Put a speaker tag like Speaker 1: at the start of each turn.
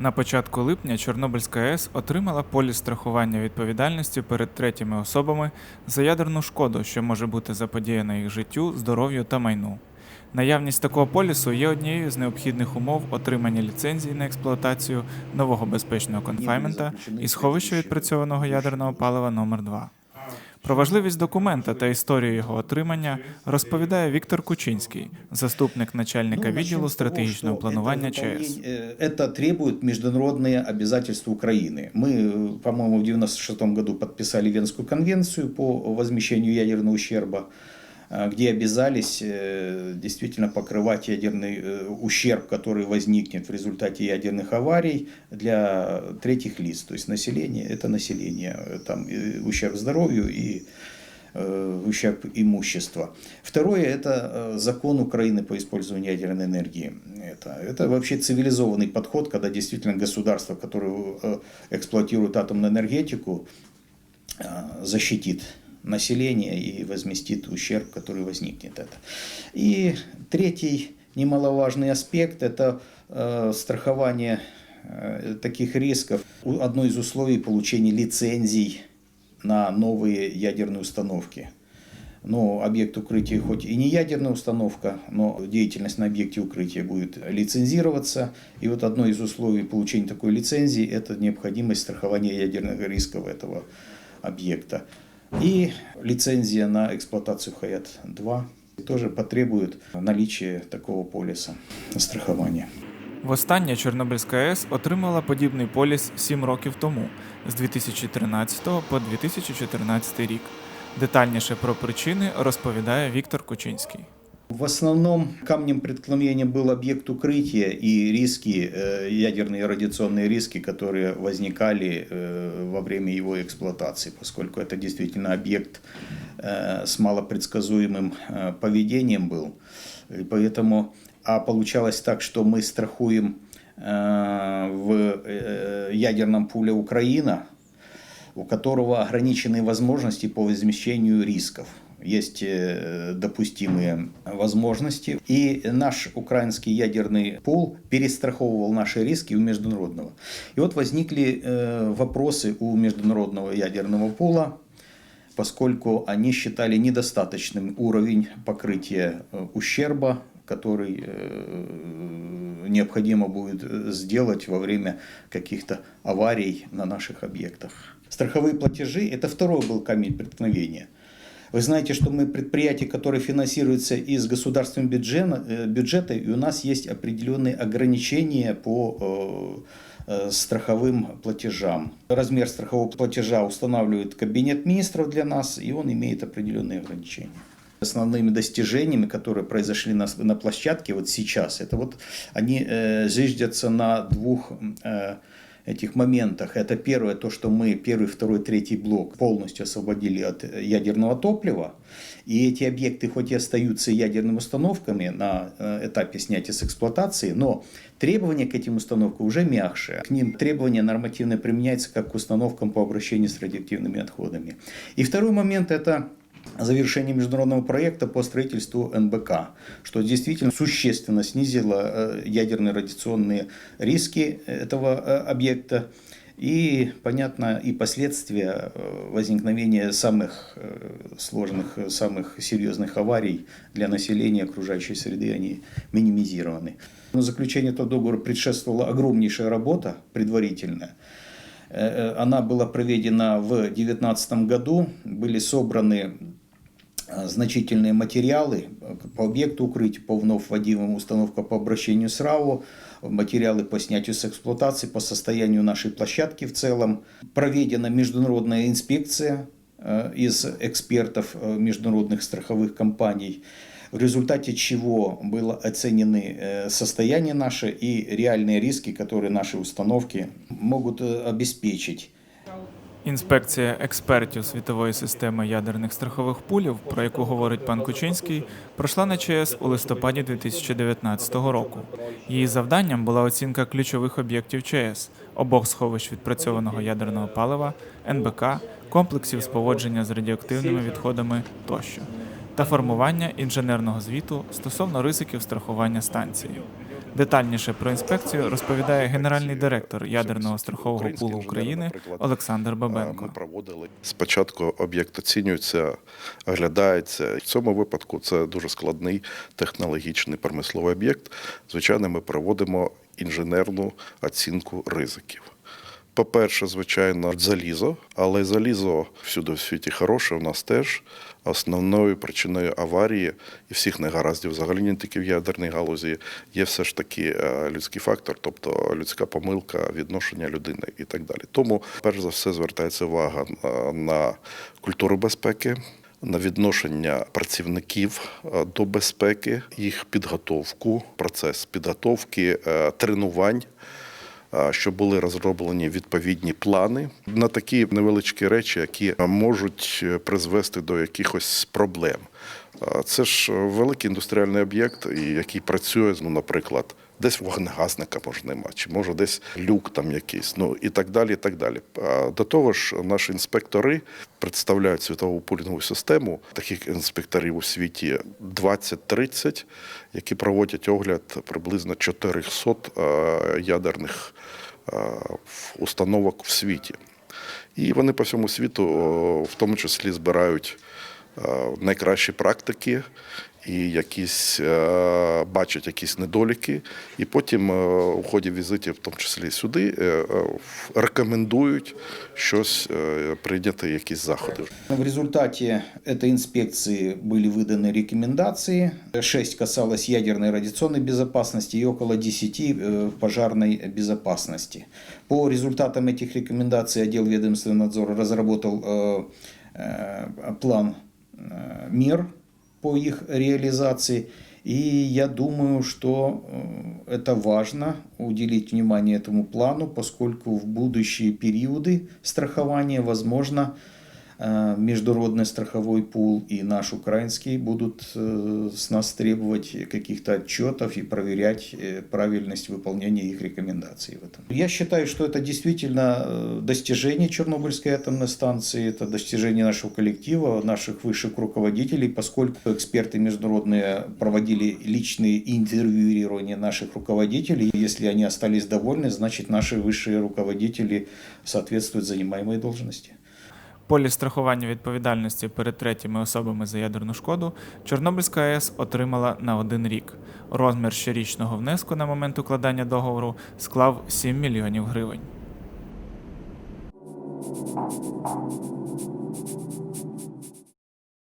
Speaker 1: На початку липня Чорнобильська АЕС отримала поліс страхування відповідальності перед третіми особами за ядерну шкоду, що може бути заподіяна їх життю, здоров'ю та майну. Наявність такого полісу є однією з необхідних умов отримання ліцензії на експлуатацію нового безпечного конфаймента і сховища відпрацьованого ядерного палива номер 2 Про важливість документа та історію його отримання розповідає Віктор Кучинський, заступник начальника
Speaker 2: Ну,
Speaker 1: відділу
Speaker 2: начнем с того,
Speaker 1: стратегічного
Speaker 2: что
Speaker 1: планування
Speaker 2: это
Speaker 1: ЧАЕС.
Speaker 2: выполнение- э, Это требует международные обязательства Украины. Мы, э, по-моему, в 1996 году подписали Венскую конвенцию по возмещению ядерного ущерба, э, Где обязались э, действительно покрывать ядерный э, ущерб, который возникнет в результате ядерных аварий для третьих лиц, то есть население, это население, э, там э, ущерб здоровью и э, ущерб имущества. Второе – это э, закон Украины по использованию ядерной энергии. Это, это вообще цивилизованный подход, когда действительно государство, которое э, эксплуатирует атомную энергетику, э, защитит население и возместит ущерб, который возникнет это. И третий немаловажный аспект – это э, страхование э, таких рисков. Одно из условий получения лицензий на новые ядерные установки. Но объект укрытия хоть и не ядерная установка, но деятельность на объекте укрытия будет лицензироваться. И вот одно из условий получения такой лицензии – это необходимость страхования ядерных рисков этого объекта. И лицензия на эксплуатацию Хаят-2 тоже потребует наличия такого полиса страхования.
Speaker 1: Востаннє Чорнобильська АЕС отримала подібний поліс 7 років тому, з 2013 по 2014 рік. Детальніше про причини розповідає Віктор Кучинський.
Speaker 2: В основном камнем преткновения был объект укрытия и риски, э, ядерные радиационные риски, которые возникали э, во время его эксплуатации, поскольку это действительно объект э, с малопредсказуемым поведением был. И поэтому, а получалось так, что мы страхуем в ядерном пуле Украина, у которого ограниченные возможности по возмещению рисков. Есть э, допустимые возможности. И наш украинский ядерный пул перестраховывал наши риски у международного. И вот возникли э, вопросы у международного ядерного пула, поскольку они считали недостаточным уровень покрытия э, ущерба, который необходимо будет сделать во время каких-то аварий на наших объектах. Страховые платежи – это второй был камень преткновения. Вы знаете, что мы предприятие, которое финансируется из государственного бюджета, э, бюджета и у нас есть определенные ограничения по э, э, страховым платежам. Размер страхового платежа устанавливает кабинет министров для нас, и он имеет определенные ограничения. Основными достижениями, которые произошли на, на площадке вот сейчас, это вот они э, зиждятся на двух э, этих моментах. Это первое, то, что мы первый, второй, третий блок полностью освободили от ядерного топлива. И эти объекты хоть и остаются ядерными установками на э, этапе снятия с эксплуатации, но требования к этим установкам уже мягче. К ним требования нормативно применяются как к установкам по обращению с радиоактивными отходами. И второй момент – это завершение международного проекта по строительству НБК, что действительно существенно снизило э, ядерные радиационные риски этого э, объекта и, понятно, и последствия э, возникновения самых сложных, самых серьезных аварий для населения окружающей среды, они минимизированы. Но заключение этого договора предшествовала огромнейшая работа предварительная. Она была проведена в 2019 году, были собраны значительные материалы э, по объекту укрытия, по вновь вводимым установкам по обращению с РАО, материалы по снятию с эксплуатации, по состоянию нашей площадки в целом. Проведена международная инспекция э, из экспертов э, международных страховых компаний, в результате чего было оценены состояние наше и реальные риски, которые наши установки могут обеспечить.
Speaker 1: Інспекція експертів світової системи ядерних страхових пулів, про яку говорить пан Кучинський, пройшла на ЧАЕС у листопаді 2019 року. Її завданням була оцінка ключових об'єктів ЧАЕС, обох сховищ відпрацьованого ядерного палива, НБК, комплексів з поводження з радіоактивними відходами тощо, та формування інженерного звіту стосовно ризиків страхування станції. Детальніше про інспекцію розповідає генеральний директор ядерного страхового пулу України Олександр Бабенко.
Speaker 3: спочатку об'єкт оцінюється, оглядається. В цьому випадку це дуже складний технологічний промисловий об'єкт. Звичайно, ми проводимо інженерну оцінку ризиків. По-перше, звичайно, залізо, але залізо всюди в світі хороше, у нас теж. Основною причиною аварії і всіх негараздів, взагалі не тільки в ядерній галузі, є все ж таки е, людський фактор, тобто людська помилка, відношення людини і так далі. Тому, перш за все, звертається увага на- на культуру безпеки. На відношення працівників е, до безпеки, їх підготовку, процес підготовки, е, тренувань, а, щоб були розроблені відповідні плани на такі невеличкі речі, які можуть е, призвести до якихось проблем. Це ж великий індустріальний об'єкт, який працює, ну, наприклад, десь вогнегасника може нема, чи може десь люк там якийсь, ну і так далі. і так далі. До того ж, наші інспектори представляють світову пулінгову систему. Таких інспекторів у світі 20-30, які проводять огляд приблизно 400 е, ядерних е, установок в світі. І вони по всьому світу, в тому числі, збирають е, найкращі практики і якісь е, бачать якісь недоліки, і потім е, у ході візитів, в тому числі сюди, е, е, рекомендують щось е, прийняти, якісь заходи.
Speaker 2: В результате этой инспекции были выданы рекомендации. Шесть касалось ядерной радиационной безопасности и около 10 э, пожарной безопасности. По результатам этих рекомендаций отдел ведомственного надзора разработал э, э, план э, мер по их реализации. И я думаю, что э, это важно уделить внимание этому плану, поскольку в будущие периоды страхования, возможно, э, международный страховой пул и наш украинский будут э, с нас требовать каких-то отчетов и проверять э, правильность выполнения их рекомендаций в этом. Я считаю, что это действительно э, достижение Чернобыльской атомной станции, это достижение нашего коллектива, наших высших руководителей, поскольку эксперты международные проводили личные интервьюирования наших руководителей. Если они остались довольны, значит наши высшие руководители соответствуют занимаемой должности.
Speaker 1: Поліс страхування відповідальності перед третіми особами за ядерну шкоду Чорнобильська АЕС отримала на один рік. Розмір щорічного внеску на момент укладання договору склав 7 мільйонів гривень.